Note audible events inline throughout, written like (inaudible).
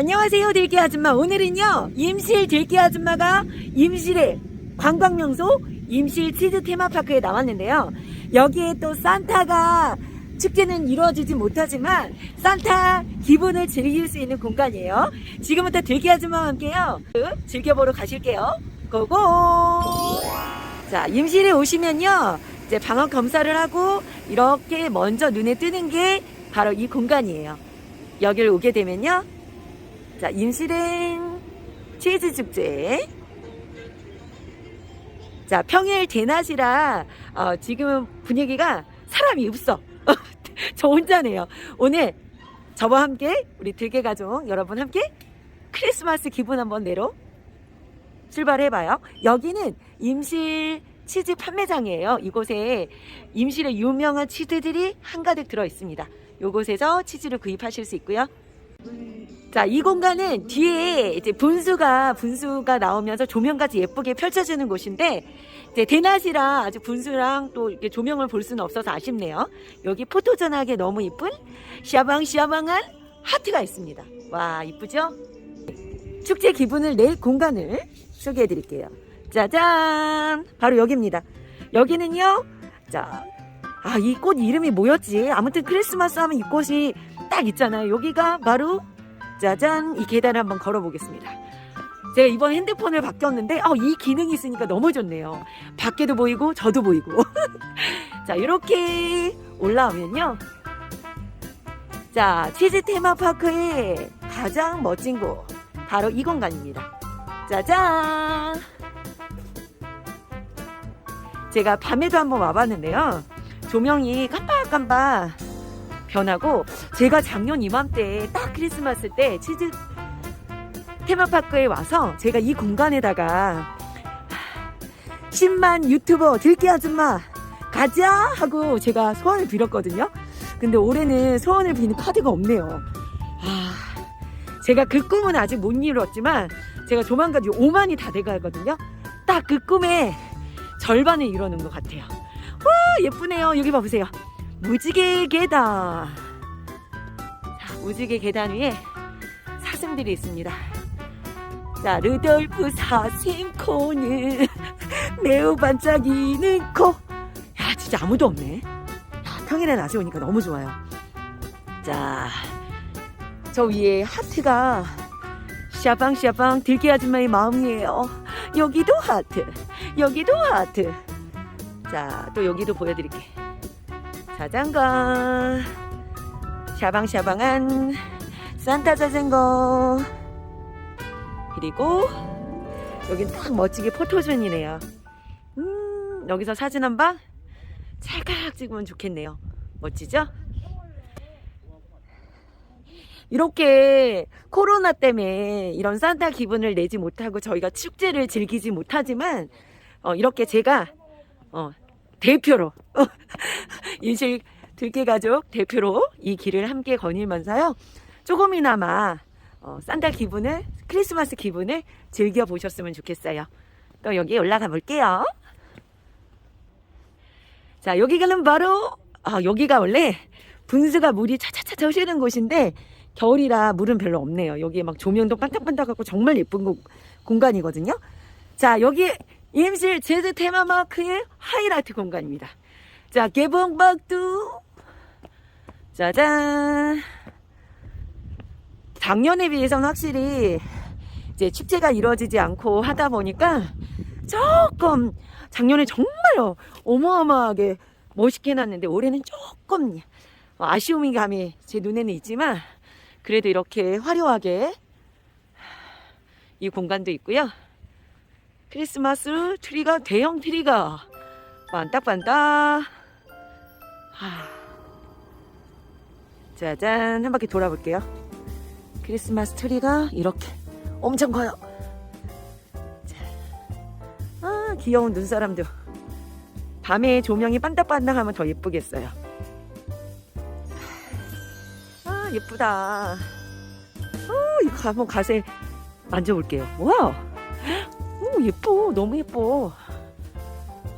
안녕하세요 들기 아줌마. 오늘은요 임실 들기 아줌마가 임실의 관광명소 임실 치즈 테마파크에 나왔는데요. 여기에 또 산타가 축제는 이루어지지 못하지만 산타 기분을 즐길 수 있는 공간이에요. 지금부터 들기 아줌마와 함께요. 즐겨보러 가실게요. 고고! 자 임실에 오시면요 이제 방역 검사를 하고 이렇게 먼저 눈에 뜨는 게 바로 이 공간이에요. 여기를 오게 되면요 자, 임실행 치즈 축제. 자, 평일 대낮이라 어, 지금 분위기가 사람이 없어. (laughs) 저 혼자네요. 오늘 저와 함께 우리 들개 가족 여러분 함께 크리스마스 기분 한번 내러 출발해봐요. 여기는 임실 치즈 판매장이에요. 이곳에 임실의 유명한 치즈들이 한가득 들어 있습니다. 이곳에서 치즈를 구입하실 수 있고요. 자, 이 공간은 뒤에 이제 분수가 분수가 나오면서 조명까지 예쁘게 펼쳐주는 곳인데 이제 대낮이라 아주 분수랑 또 이렇게 조명을 볼 수는 없어서 아쉽네요. 여기 포토전하게 너무 이쁜 샤방샤방한 하트가 있습니다. 와, 이쁘죠? 축제 기분을 낼 공간을 소개해 드릴게요. 짜잔! 바로 여기입니다. 여기는요, 자, 아, 이 꽃 이름이 뭐였지? 아무튼 크리스마스 하면 이 꽃이 딱 있잖아요. 여기가 바로 짜잔 이 계단을 한번 걸어보겠습니다. 제가 이번 핸드폰을 바뀌었는데 어, 이 기능이 있으니까 너무 좋네요. 밖에도 보이고 저도 보이고. (laughs) 자 이렇게 올라오면요. 자 치즈 테마파크의 가장 멋진 곳 바로 이 공간입니다. 짜잔. 제가 밤에도 한번 와봤는데요. 조명이 깜빡깜빡 변하고 제가 작년 이맘때 딱 크리스마스 때 치즈 테마파크에 와서 제가 이 공간에다가 10만 유튜버 들기 아줌마 가자 하고 제가 소원을 빌었거든요. 근데 올해는 소원을 비는 카드가 없네요. 아, 제가 그 꿈은 아직 못 이루었지만 제가 조만간 5만이 다 돼가거든요. 딱 그 꿈의 절반을 이루는 것 같아요. 와 예쁘네요. 여기 봐보세요. 무지개 계단. 자, 무지개 계단 위에 사슴들이 있습니다. 자, 르돌프 사슴 코는 (laughs) 매우 반짝이는 코. 야, 진짜 아무도 없네. 야, 평일에 낮에 오니까 너무 좋아요. 자, 저 위에 하트가 샤방샤방 들기 아줌마의 마음이에요. 여기도 하트, 여기도 하트. 자, 또 여기도 보여드릴게. 자전거 샤방샤방한 산타 자전거. 그리고 여긴 딱 멋지게 포토존이네요. 음 여기서 사진 한 방? 찰칵 찍으면 좋겠네요. 멋지죠? 이렇게 코로나 때문에 이런 산타 기분을 내지 못하고 저희가 축제를 즐기지 못하지만 어, 이렇게 제가 어, 대표로 (laughs) 인실 들깨 가족 대표로 이 길을 함께 거닐면서요 조금이나마 어, 산타 기분을 크리스마스 기분을 즐겨 보셨으면 좋겠어요. 또 여기 올라가 볼게요. 자 여기가는 바로 아, 여기가 원래 분수가 물이 차차차차 흐르는 곳인데 겨울이라 물은 별로 없네요. 여기에 막 조명도 반짝반짝하고 정말 예쁜 고- 공간이거든요. 자 여기 임실 제주 테마마크의 하이라이트 공간입니다. 자, 개봉박두. 짜잔. 작년에 비해서는 확실히 이제 축제가 이루어지지 않고 하다 보니까 조금 작년에 정말 어마어마하게 멋있게 해놨는데 올해는 조금 아쉬움이 감이 제 눈에는 있지만 그래도 이렇게 화려하게 이 공간도 있고요. 크리스마스 트리가 대형 트리가. 반딱반딱. 하. 짜잔. 한 바퀴 돌아볼게요. 크리스마스 트리가 이렇게 엄청 커요. 자. 아 귀여운 눈사람도 밤에 조명이 반딱반딱하면 더 예쁘겠어요. 아 예쁘다. 어 이거 한번 가세 만져볼게요. 와 오, 예뻐. 너무 예뻐.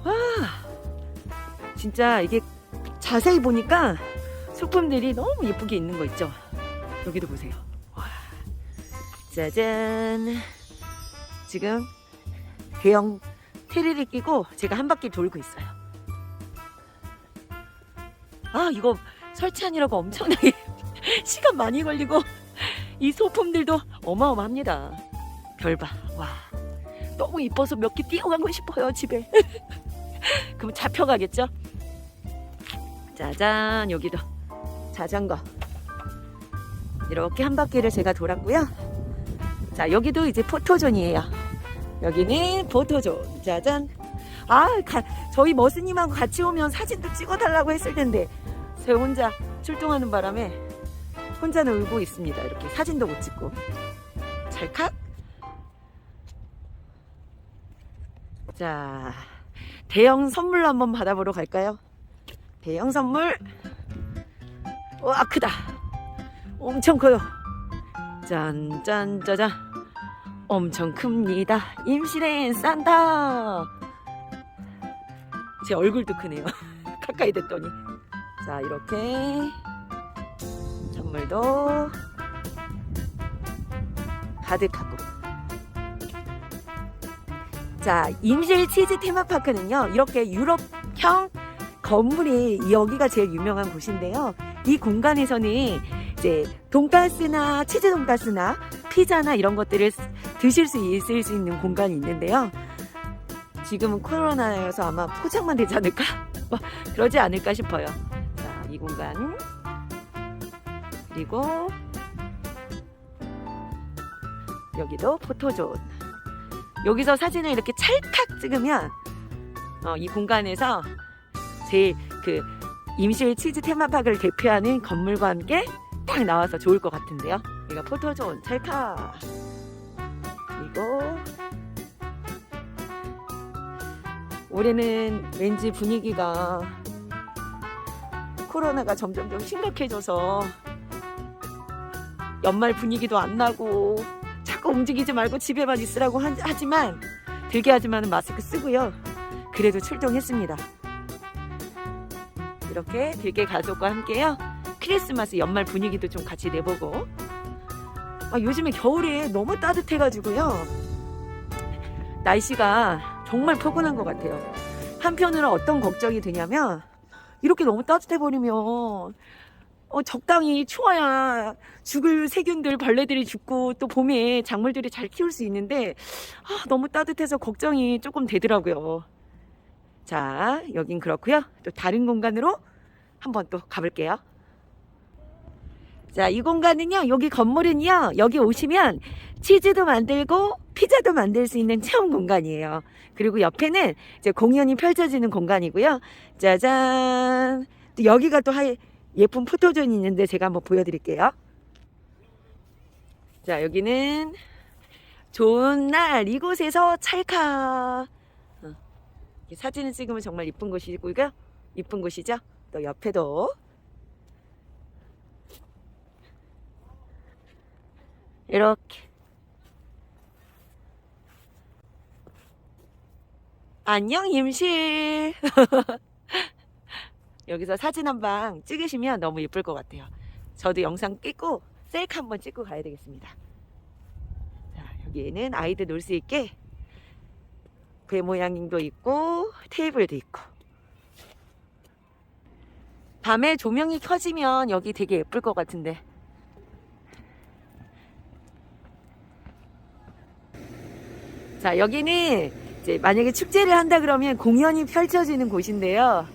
와. 진짜 이게 자세히 보니까 소품들이 너무 예쁘게 있는 거 있죠? 여기도 보세요. 와. 짜잔. 지금 대형 테리를 끼고 제가 한 바퀴 돌고 있어요. 아, 이거 설치하느라고 엄청나게 (laughs) 시간 많이 걸리고 이 소품들도 어마어마합니다. 별봐. 와. 너무 이뻐서 몇개 뛰어가고 싶어요, 집에. (laughs) 그럼 잡혀가겠죠? 짜잔, 여기도 자전거. 이렇게 한 바퀴를 제가 돌았고요. 자, 여기도 이제 포토존이에요. 여기는 포토존. 짜잔. 아, 가, 저희 머스님하고 같이 오면 사진도 찍어달라고 했을 텐데, 제 혼자 출동하는 바람에 혼자는 울고 있습니다. 이렇게 사진도 못 찍고. 찰칵. 자, 대형 선물로 한번 받아보러 갈까요? 대형 선물. 와, 크다. 엄청 커요. 짠, 짠, 짜잔. 엄청 큽니다. 임실엔 산다. 제 얼굴도 크네요. (laughs) 가까이 됐더니. 자, 이렇게 선물도 가득하고. 자, 임실 치즈 테마파크는요, 이렇게 유럽형 건물이 여기가 제일 유명한 곳인데요. 이 공간에서는 이제 돈가스나 치즈 돈가스나 피자나 이런 것들을 드실 수 있을 수 있는 공간이 있는데요. 지금은 코로나여서 아마 포장만 되지 않을까? (laughs) 뭐 그러지 않을까 싶어요. 자, 이 공간 그리고 여기도 포토존. 여기서 사진을 이렇게 찰칵 찍으면 어, 이 공간에서 제일 그 임실 치즈 테마파크를 대표하는 건물과 함께 딱 나와서 좋을 것 같은데요. 여기가 포토존 찰칵. 그리고 올해는 왠지 분위기가 코로나가 점점 좀 심각해져서 연말 분위기도 안 나고 자꾸 움직이지 말고 집에만 있으라고 하- 하지만 들게 하지만 마스크 쓰고요. 그래도 출동했습니다. 이렇게 들게 가족과 함께요. 크리스마스 연말 분위기도 좀 같이 내보고 아, 요즘에 겨울에 너무 따뜻해가지고요. 날씨가 정말 포근한 것 같아요. 한편으로 어떤 걱정이 드냐면 이렇게 너무 따뜻해 버리면 어, 적당히 추워야 죽을 세균들 벌레들이 죽고 또 봄에 작물들이 잘 키울 수 있는데 아, 너무 따뜻해서 걱정이 조금 되더라고요. 자 여긴 그렇고요. 또 다른 공간으로 한번 또 가볼게요. 자, 이 공간은요, 여기 건물은요, 여기 오시면 치즈도 만들고 피자도 만들 수 있는 체험 공간이에요. 그리고 옆에는 이제 공연이 펼쳐지는 공간이고요. 짜잔. 또 여기가 또 하이, 예쁜 포토존이 있는데 제가 한번 보여드릴게요. 자, 여기는 좋은 날 이곳에서 찰칵. 어, 사진을 찍으면 정말 이쁜 곳이고요. 이쁜 곳이죠. 또 옆에도 이렇게 안녕 임실 (laughs) 여기서 사진 한 방 찍으시면 너무 예쁠 것 같아요. 저도 영상 찍고 셀카 한번 찍고 가야 되겠습니다. 자 여기에는 아이들 놀 수 있게 배 모양도 있고 테이블도 있고. 밤에 조명이 켜지면 여기 되게 예쁠 것 같은데. 자, 여기는 이제 만약에 축제를 한다 그러면 공연이 펼쳐지는 곳인데요.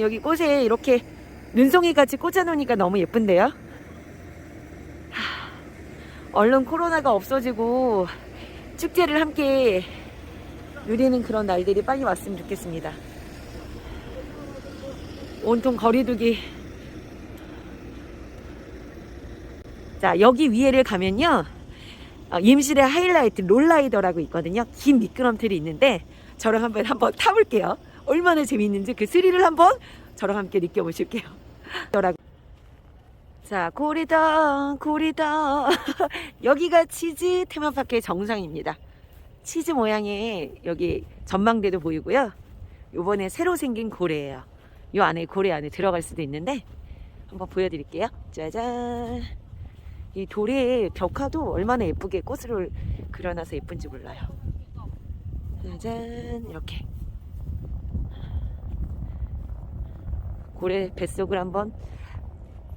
아, 여기 꽃에 이렇게 눈송이 같이 꽂아놓으니까 너무 예쁜데요. 하, 얼른 코로나가 없어지고 축제를 함께 누리는 그런 날들이 빨리 왔으면 좋겠습니다. 온통 거리두기. 자, 여기 위에를 가면요. 어, 임실의 하이라이트 롤라이더라고 있거든요. 긴 미끄럼틀이 있는데 저랑 한번 한번 타볼게요. 얼마나 재밌는지 그 스릴을 한번 저랑 함께 느껴보실게요. (laughs) 자, 고리다, 고리다. (laughs) 여기가 치즈 테마파크의 정상입니다. 치즈 모양의 여기 전망대도 보이고요. 요번에 새로 생긴 고래예요. 요 안에 고래 안에 들어갈 수도 있는데 한번 보여드릴게요. 짜잔. 이 돌에 벽화도 얼마나 예쁘게 꽃을 그려놔서 예쁜지 몰라요. 짜잔 이렇게 고래 뱃속을 한번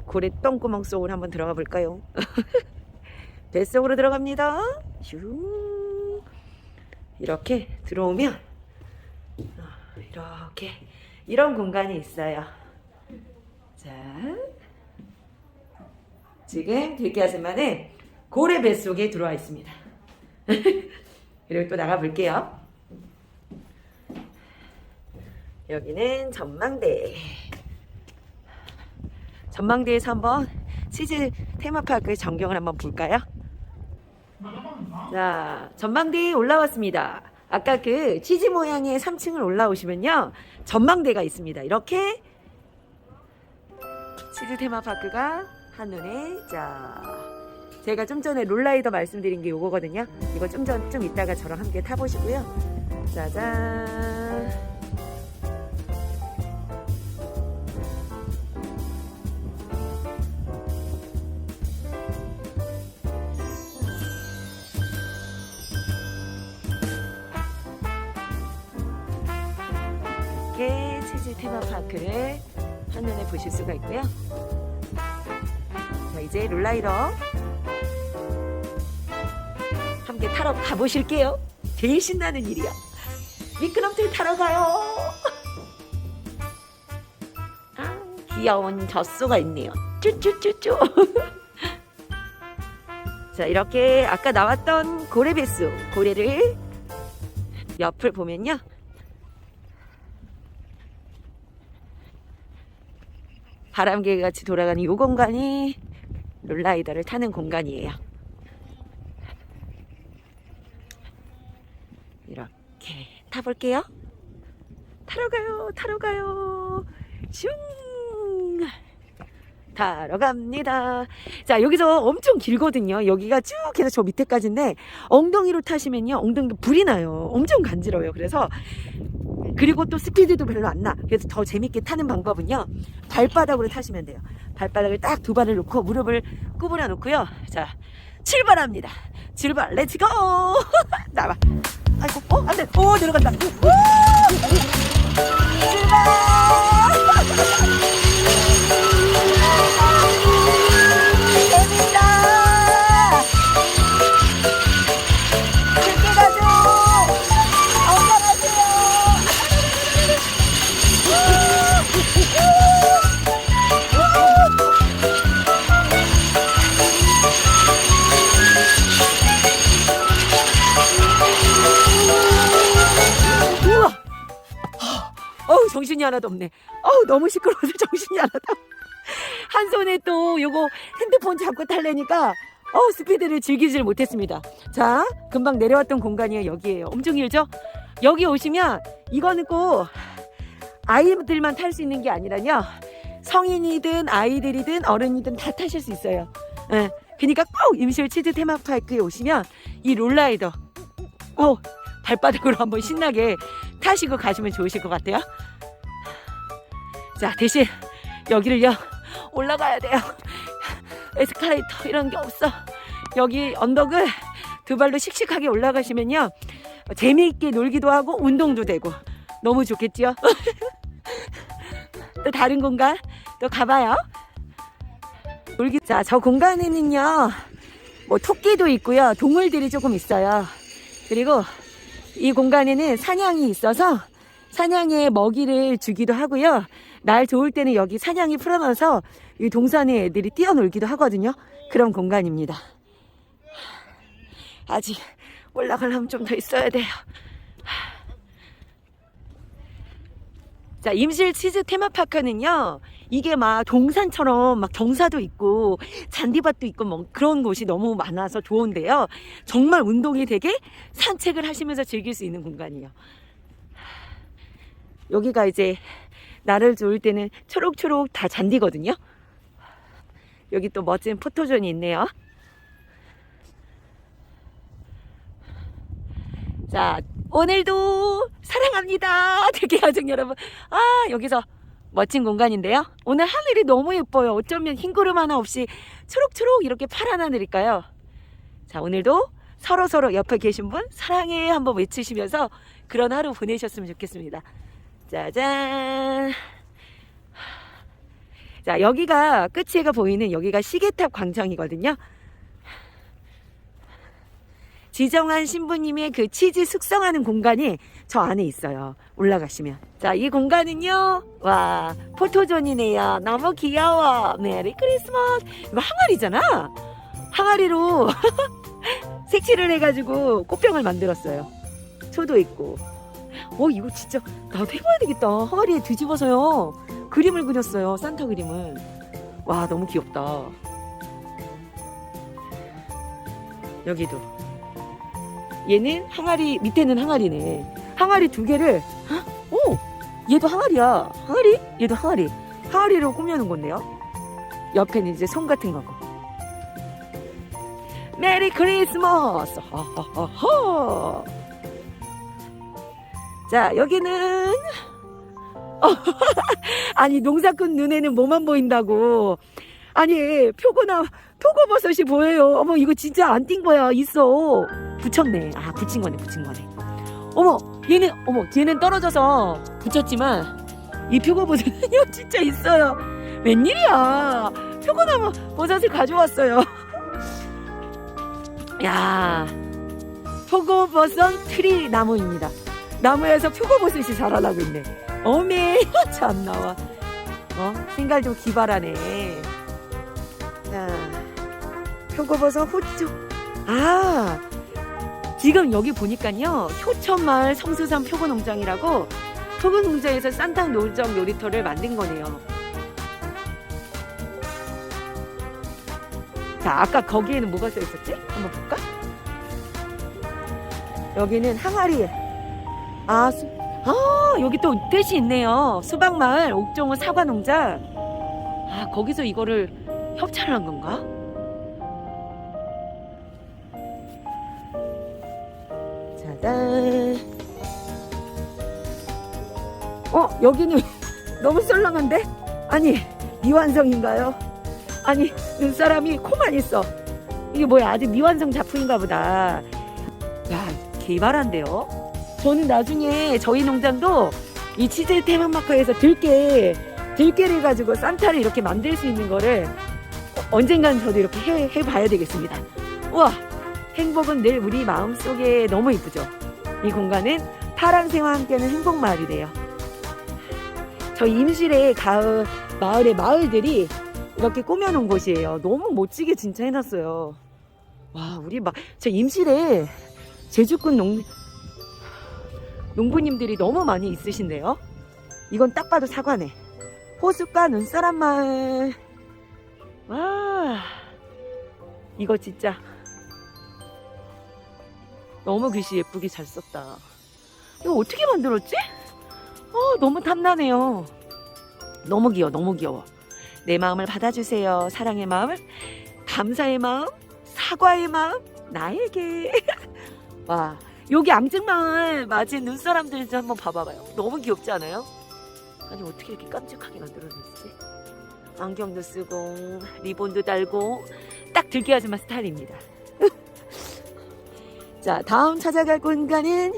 고래 똥구멍 속으로 한번 들어가 볼까요? (laughs) 뱃속으로 들어갑니다. 슈 이렇게 들어오면 어, 이렇게 이런 공간이 있어요. 자, 지금 들깨 아줌마는 고래 뱃속에 들어와 있습니다. (laughs) 그리고 또 나가 볼게요. 여기는 전망대. 전망대에서 한번 치즈 테마파크 전경을 한번 볼까요? 자, 전망대에 올라왔습니다. 아까 그 치즈 모양의 3층을 올라오시면요. 전망대가 있습니다. 이렇게 치즈 테마파크가 한눈에 자 제가 좀 전에 롤라이더 말씀드린 게 요거거든요. 이거 좀 전 좀 이따가 저랑 함께 타보시고요. 짜잔. 테마파크를 한눈에 보실 수가 있고요. 자, 이제 롤라이더 함께 타러 가보실게요. 제일 신나는 일이야. 미끄럼틀 타러 가요. 아, 귀여운 젖소가 있네요. 쭈쭈쭈쭈. (laughs) 자, 이렇게 아까 나왔던 고래 뱃수, 고래를 옆을 보면요. 바람개 같이 돌아가는 이 공간이 롤라이더를 타는 공간이에요. 이렇게 타볼게요. 타러 가요, 타러 가요. 슝! 타러 갑니다. 자, 여기서 엄청 길거든요. 여기가 쭉 해서 저 밑에까지인데, 엉덩이로 타시면요, 엉덩이 불이 나요. 엄청 간지러워요. 그래서, 그리고 또 스피드도 별로 안 나. 그래서 더 재밌게 타는 방법은요, 발바닥으로 타시면 돼요. 발바닥을 딱 두 발을 놓고 무릎을 구부려 놓고요. 자, 출발합니다. 출발, 렛츠고! (laughs) 나와. 아이고, 어, 안 돼. 오, 내려간다. 우! 정신이 하나도 없네. 어우, 너무 시끄러워서 (laughs) 정신이 하나도 없한 손에 또 요거 핸드폰 잡고 탈래니까 어우, 스피드를 즐기질 못했습니다. 자, 금방 내려왔던 공간이에요. 여기에요. 엄청 길죠? 여기 오시면 이거는 꼭 아이들만 탈 수 있는 게 아니라요. 성인이든 아이들이든 어른이든 다 타실 수 있어요. 예. 그러니까 꼭 임실 치즈 테마파크에 오시면 이 롤라이더 어, 발바닥으로 한번 신나게 타시고 가시면 좋으실 것 같아요. 자, 대신 여기를요, 올라가야 돼요. 에스컬레이터 이런 게 없어. 여기 언덕을 두 발로 씩씩하게 올라가시면요, 재미있게 놀기도 하고 운동도 되고 너무 좋겠지요? (laughs) 또 다른 공간 또 가봐요. 놀기 자, 저 공간에는요, 뭐 토끼도 있고요, 동물들이 조금 있어요. 그리고 이 공간에는 사냥이 있어서 사냥에 먹이를 주기도 하고요. 날 좋을 때는 여기 사냥이 풀어놔서 이 동산에 애들이 뛰어놀기도 하거든요. 그런 공간입니다. 아직 올라가려면 좀 더 있어야 돼요. 자, 임실 치즈 테마파크는요, 이게 막 동산처럼 막 경사도 있고 잔디밭도 있고 뭐 그런 곳이 너무 많아서 좋은데요. 정말 운동이 되게 산책을 하시면서 즐길 수 있는 공간이에요. 여기가 이제 나를 좋을 때는 초록초록 다 잔디거든요. 여기 또 멋진 포토존이 있네요. 자, 오늘도 사랑합니다. (laughs) 대기 가족 여러분. 아, 여기서 멋진 공간인데요. 오늘 하늘이 너무 예뻐요. 어쩌면 흰 구름 하나 없이 초록초록 이렇게 파란 하늘일까요? 자, 오늘도 서로 서로 옆에 계신 분 사랑해 한번 외치시면서 그런 하루 보내셨으면 좋겠습니다. 짜잔. 자, 여기가 끝에가 보이는 여기가 시계탑 광장이거든요. 지정한 신부님의 그 치즈 숙성하는 공간이 저 안에 있어요. 올라가시면. 자, 이 공간은요. 와, 포토존이네요. 너무 귀여워. 메리 크리스마스. 이거 항아리잖아. 항아리로 (laughs) 색칠을 해가지고 꽃병을 만들었어요. 초도 있고. 어, 이거 진짜 나도 해봐야 되겠다. 항아리에 뒤집어서요. 그림을 그렸어요. 산타 그림을. 와, 너무 귀엽다. 여기도. 얘는 항아리, 밑에는 항아리네. 항아리 두 개를, 헉, 오! 얘도 항아리야. 항아리? 얘도 항아리. 항아리로 꾸며놓은 건데요. 옆에는 이제 손 같은 거고. 메리 크리스마스! 허허허허! 자, 여기는, 어, (laughs) 아니, 농사꾼 눈에는 뭐만 보인다고. 아니, 표고나, 표고버섯이 보여요. 어머, 이거 진짜 안 띈 거야. 있어. 붙였네. 아, 붙인 거네, 붙인 거네. 어머, 얘는, 어머, 얘는 떨어져서 붙였지만, 이 표고버섯은요, (laughs) 진짜 있어요. 웬일이야. 표고나무 버섯을 가져왔어요. (laughs) 야, 표고버섯 트리 나무입니다. 나무에서 표고버섯이 자라나고 있네. 어메, (laughs) 참 나와. 어, 생각도 기발하네. 자, 표고버섯 호주. 아, 지금 여기 보니까요, 효천마을 성수산 표고농장이라고 표고농장에서 싼탕 노정 놀이터를 만든 거네요. 자, 아까 거기에는 뭐가 써 있었지? 한번 볼까? 여기는 항아리. 아, 수, 아, 여기 또 뜻이 있네요. 수박마을 옥정호 사과농장. 아, 거기서 이거를 협찬을 한 건가? 짜잔. 어, 여기는 (laughs) 너무 썰렁한데? 아니, 미완성인가요? 아니, 눈사람이 코만 있어. 이게 뭐야, 아직 미완성 작품인가 보다. 야, 개발한데요? 저는 나중에 저희 농장도 이 치즈 테마마크에서 들깨, 들깨를 가지고 산타를 이렇게 만들 수 있는 거를 언젠간 저도 이렇게 해, 해봐야 되겠습니다. 우와, 행복은 늘 우리 마음 속에 너무 이쁘죠? 이 공간은 파랑새와 함께하는 행복마을이래요. 저 임실의 가을, 마을의 마을들이 이렇게 꾸며놓은 곳이에요. 너무 멋지게 진짜 해놨어요. 와, 우리 막, 저 임실에 제주꾼 농, 농부님들이 너무 많이 있으신데요. 이건 딱 봐도 사과네. 호숫가 눈사람 마을. 와, 이거 진짜 너무 글씨 예쁘게 잘 썼다. 이거 어떻게 만들었지? 어, 너무 탐나네요. 너무 귀여워, 너무 귀여워. 내 마음을 받아주세요. 사랑의 마음을, 감사의 마음, 사과의 마음, 나에게. (laughs) 와, 여기 앙증마을 맞은 눈사람들 좀 한번 봐봐봐요. 너무 귀엽지 않아요? 아니, 어떻게 이렇게 깜찍하게 만들어놨지? 안경도 쓰고, 리본도 달고, 딱 들깨 아줌마 스타일입니다. (laughs) 자, 다음 찾아갈 공간은,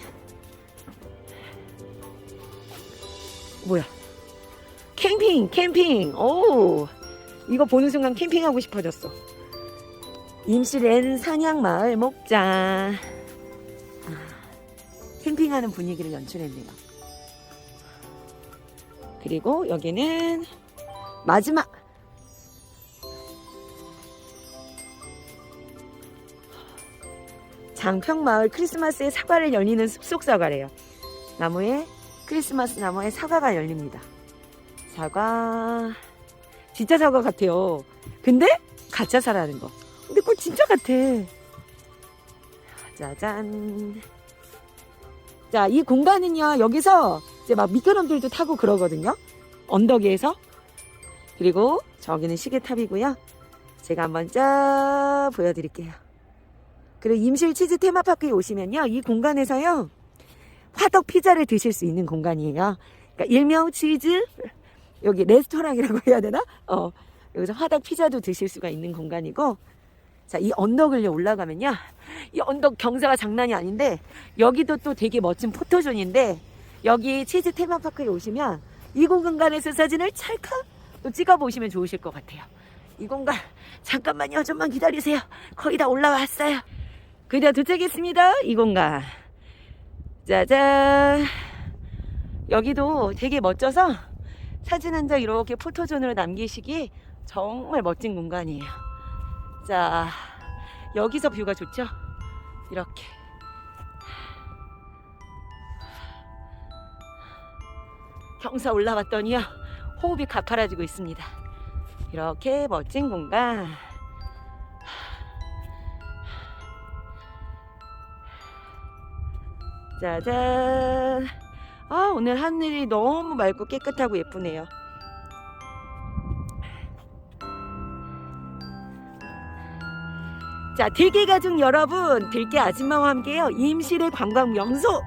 뭐야? 캠핑, 캠핑. 오, 이거 보는 순간 캠핑하고 싶어졌어. 임실엔 산양마을 목장. 아, 캠핑하는 분위기를 연출했네요. 그리고 여기는 마지막. 장평마을 크리스마스에 사과를 열리는 숲속 사과래요. 나무에 크리스마스 나무에 사과가 열립니다. 사과 진짜 사과 같아요. 근데 가짜 사라는 거. 근데 그거 진짜 같아. 짜잔. 자, 이 공간은요, 여기서 이제 막 미끄럼들도 타고 그러거든요. 언덕에서. 그리고 저기는 시계탑이고요. 제가 한번 쫙 보여드릴게요. 그리고 임실 치즈 테마파크에 오시면요, 이 공간에서요, 화덕 피자를 드실 수 있는 공간이에요. 그러니까 일명 치즈 여기 레스토랑이라고 해야 되나? 어, 여기서 화덕 피자도 드실 수가 있는 공간이고, 자, 이 언덕을 올라가면요. 이 언덕 경사가 장난이 아닌데, 여기도 또 되게 멋진 포토존인데, 여기 치즈 테마파크에 오시면 이 공간에서 사진을 찰칵 또 찍어보시면 좋으실 것 같아요. 이 공간, 잠깐만요. 좀만 기다리세요. 거의 다 올라왔어요. 그냥 도착했습니다. 이 공간. 짜잔. 여기도 되게 멋져서 사진 한 장 이렇게 포토존으로 남기시기 정말 멋진 공간이에요. 자, 여기서 뷰가 좋죠? 이렇게. 경사 올라왔더니요, 호흡이 가파라지고 있습니다. 이렇게 멋진 공간. 짜잔. 아, 오늘 하늘이 너무 맑고 깨끗하고 예쁘네요. 자, 들깨 가족 여러분, 들깨 아줌마와 함께요. 임실의 관광 명소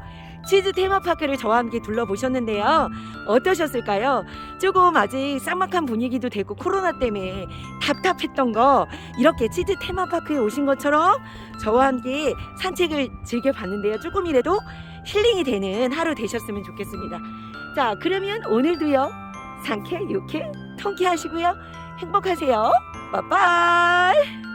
치즈 테마파크를 저와 함께 둘러보셨는데요. 어떠셨을까요? 조금 아직 쌍막한 분위기도 되고 코로나 때문에 답답했던 거 이렇게 치즈 테마파크에 오신 것처럼 저와 함께 산책을 즐겨봤는데요. 조금이라도 힐링이 되는 하루 되셨으면 좋겠습니다. 자, 그러면 오늘도요. 상쾌, 유쾌, 통쾌하시고요. 행복하세요. 빠빠이.